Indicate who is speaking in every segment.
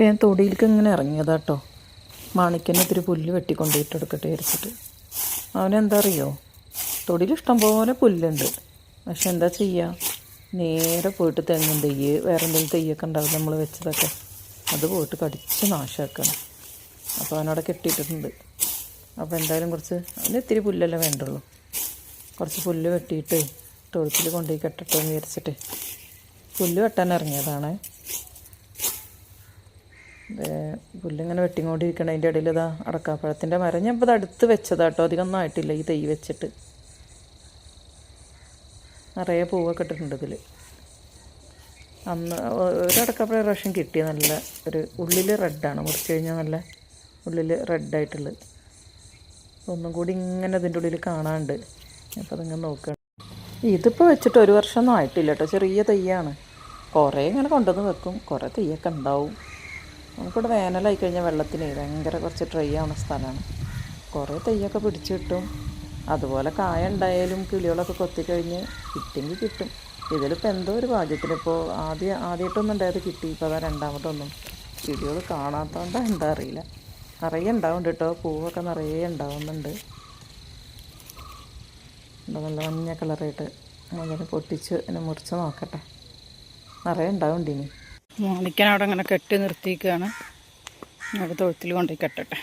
Speaker 1: ഇപ്പം ഞാൻ തൊടിയിലേക്ക് ഇങ്ങനെ ഇറങ്ങിയതാ കേട്ടോ മാണിക്കനെ ഇത്തിരി പുല്ല് വെട്ടിക്കൊണ്ടിട്ട് എടുക്കട്ടെ ഇരിച്ചിട്ട് അവനെന്താ അറിയോ തൊടിയിൽ ഇഷ്ടംപോലെ പുല്ലുണ്ട്. പക്ഷെ എന്താ ചെയ്യുക നേരെ പോയിട്ട് തെങ്ങും തെയ്യ് വേറെ എന്തെങ്കിലും തെയ്യൊക്കെ ഉണ്ടാവും നമ്മൾ വെച്ചതൊക്കെ അത് പോയിട്ട് കടിച്ച് നാശമാക്കണം അപ്പോൾ അവനവിടെ കെട്ടിയിട്ടിട്ടുണ്ട്. അപ്പോൾ എന്തായാലും കുറച്ച് അതിന് ഇത്തിരി പുല്ലല്ലേ വേണ്ടുള്ളൂ. കുറച്ച് പുല്ല് വെട്ടിയിട്ട് തൊഴുത്തിൽ കൊണ്ടുപോയി കെട്ടട്ടെ എന്ന് വിചാരിച്ചിട്ട്. പുല്ല് വെട്ടാൻ ഇറങ്ങിയതാണേ. പുല്ലിങ്ങനെ വെട്ടിങ്ങോണ്ടിരിക്കണം. അതിന്റെ ഇടയിൽ ഇതാ അടക്കാപ്പഴത്തിന്റെ മരം. ഞാൻ ഇപ്പോൾ ഇത് അടുത്ത് വെച്ചതാട്ടോ അധികം ആയിട്ടില്ല ഈ തൈ വെച്ചിട്ട്. നിറയെ പൂവൊക്കെ ഇട്ടിട്ടുണ്ട് ഇതിൽ അന്ന് ഒ- ഒരു അടക്കാപ്പഴ പ്രാവശ്യം കിട്ടിയ നല്ല ഒരു ഉള്ളിൽ റെഡാണ് മുറിച്ച് കഴിഞ്ഞാൽ നല്ല ഉള്ളിൽ റെഡായിട്ടുള്ളത് ഒന്നും കൂടി ഇങ്ങനെ ഇതിന്റെ ഉള്ളിൽ കാണാണ്ട് അപ്പോൾ അതിങ്ങനെ നോക്കുകയാണ് ഇതിപ്പോൾ വെച്ചിട്ട് ഒരു വർഷമൊന്നും ആയിട്ടില്ല കേട്ടോ. ചെറിയ തയ്യാണ് കുറേ ഇങ്ങനെ കൊണ്ടുവന്ന് വെക്കും. കുറേ തെയ്യൊക്കെ ഉണ്ടാവും. നമുക്കിവിടെ വേനലായി കഴിഞ്ഞാൽ വെള്ളത്തിന് ഭയങ്കര കുറച്ച് ഡ്രൈ ആവുന്ന സ്ഥലമാണ്. കുറേ തെയ്യൊക്കെ പിടിച്ചു കിട്ടും. അതുപോലെ കായ ഉണ്ടായാലും കിളികളൊക്കെ കൊത്തിക്കഴിഞ്ഞ് കിട്ടിയെങ്കിൽ കിട്ടും. ഇതിലിപ്പോൾ എന്തോ ഒരു ഭാഗ്യത്തിനിപ്പോൾ ആദ്യം ആദ്യമായിട്ടൊന്നും ഉണ്ടായത് കിട്ടി. ഇപ്പോൾ അതാ രണ്ടാമതൊന്നും. കിളികൾ കാണാത്തതുകൊണ്ടാണ് എന്താ അറിയില്ല. നിറയെ ഉണ്ടാവുന്നുണ്ട് കേട്ടോ. പൂവൊക്കെ നിറയെ ഉണ്ടാവുന്നുണ്ട്. നല്ല മഞ്ഞ കളറായിട്ട് അങ്ങനെ പൊട്ടിച്ച് എന്നെ മുറിച്ച് നോക്കട്ടെ. നിറയെ ഉണ്ടാവുന്നുണ്ട് ഇനി.
Speaker 2: മാണിക്കൻ അവിടെ അങ്ങനെ കെട്ടി നിർത്തിയിരിക്കുകയാണ്. അവിടെ തൊഴുത്തിൽ കൊണ്ടുപോയി കെട്ടട്ടെ.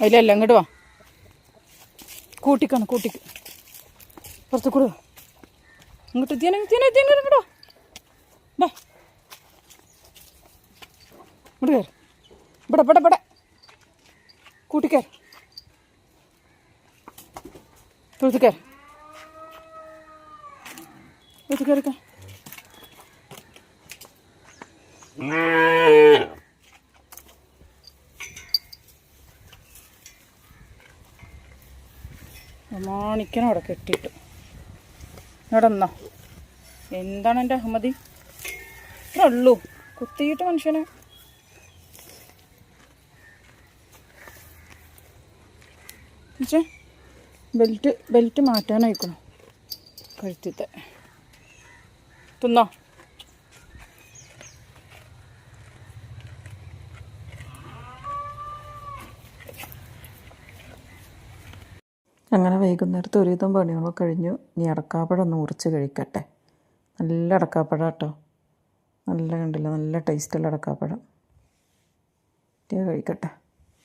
Speaker 2: അതിലല്ല അങ്ങോട്ട് വാ. കൂട്ടിക്കാണ് കൂട്ടിക്ക്. പുറത്ത് കൂടുക. ഇങ്ങോട്ട് എത്തിയാനെ എത്തിയാനെ എത്തിയാനെ ഇങ്ങോട്ടോ ബാ ഇങ്ങോട്ട് കയറി. ഇവിടെ ഇവിടെ ഇവിടെ. കൂട്ടിക്കയറി തൊഴുത്ത് കയറി. തൊഴുത്ത് കയറിക്ക മാണിക്കണം അവിടെ കെട്ടിയിട്ടു. ഇവിടെ നിന്നോ എന്താണ് എന്റെ അഹമ്മതി ഇത്രയുള്ളൂ കുത്തിയിട്ട് മനുഷ്യനെ. പക്ഷേ ബെൽറ്റ് ബെൽറ്റ് മാറ്റാനായിക്കണം കഴുത്തിത്തെ. തിന്നോ?
Speaker 1: അങ്ങനെ വൈകുന്നേരത്ത് ഒരുവിധം പണികളൊക്കെ കഴിഞ്ഞു. ഇനി അടക്കാപ്പഴം ഒന്ന് മുറിച്ച് കഴിക്കട്ടെ. നല്ല അടക്കാപ്പഴം കേട്ടോ നല്ല കണ്ടില്ല? നല്ല ടേസ്റ്റുള്ള അടക്കാപ്പഴം. കഴിക്കട്ടെ.